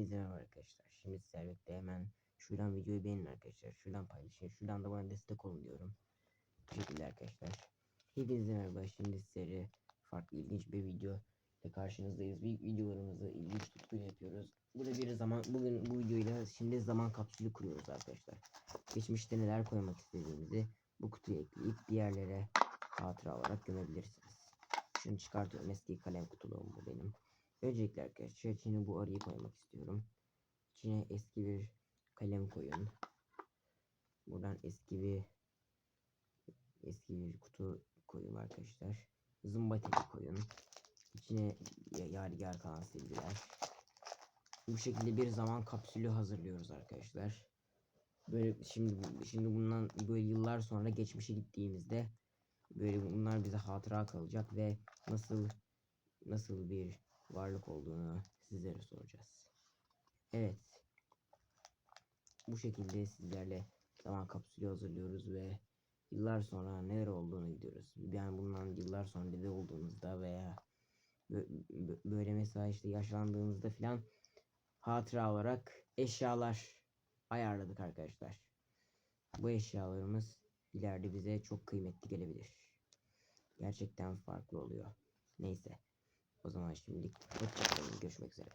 arkadaşlar. Şimdi sizlerle birlikte hemen şuradan videoyu beğenin arkadaşlar. Şuradan paylaşın. Şuradan da bana destek olun diyorum. Şekilde arkadaşlar. Hepinize merhaba. Şimdi sizlere farklı ilginç bir video ile karşınızdayız. Bir videolarımızı ilginç tutkuyla yapıyoruz. Burada bir zaman bugün bu videoyla şimdi zaman kapsülü kuruyoruz arkadaşlar. Geçmişte neler koymak istediğimizi bu kutuya ekleyip bir yerlere hatıra olarak gömebilirsiniz. Şunu çıkartıyorum. Eski kalem kutuluğum bu benim. Öncelikle arkadaşlar içine bu arıyı koymak istiyorum. İçine eski bir kalem koyun. Buradan eski bir eski bir kutu koyun arkadaşlar. Zımba teli koyun. İçine ya- yadigar kalan silgiler. Bu şekilde bir zaman kapsülü hazırlıyoruz arkadaşlar. Böyle şimdi şimdi bundan böyle yıllar sonra geçmişe gittiğimizde böyle bunlar bize hatıra kalacak ve nasıl nasıl bir varlık olduğunu sizlere soracağız. Evet. Bu şekilde sizlerle zaman kapsülü hazırlıyoruz ve yıllar sonra neler olduğunu gidiyoruz. Yani bundan yıllar sonra dede olduğumuzda veya bö- bö- böyle mesela işte yaşlandığımızda filan hatıra olarak eşyalar ayarladık arkadaşlar. Bu eşyalarımız ileride bize çok kıymetli gelebilir. Gerçekten farklı oluyor. Neyse. O zaman şimdilik hoşçakalın. Görüşmek üzere.